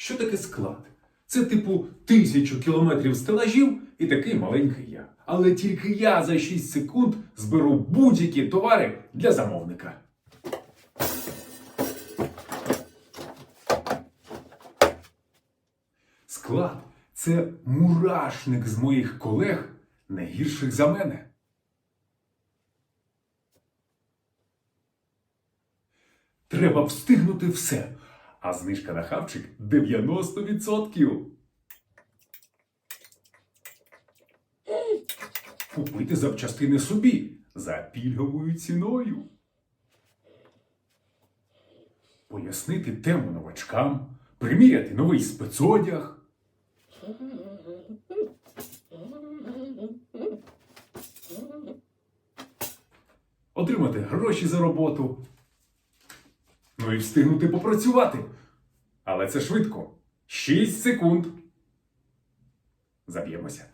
Що таке склад? Це типу тисячу кілометрів стелажів і такий маленький я. Але тільки я за 6 секунд зберу будь-які товари для замовника. Склад це мурашник з моїх колег, не гірших за мене. Треба встигнути все. А знижка на хавчик 90%. Купити запчастини собі за пільговою ціною. Пояснити тему новачкам, приміряти новий спецодяг. Отримати гроші за роботу. Ну і встигнути попрацювати. Але це швидко. 6 секунд. Заб'ємося.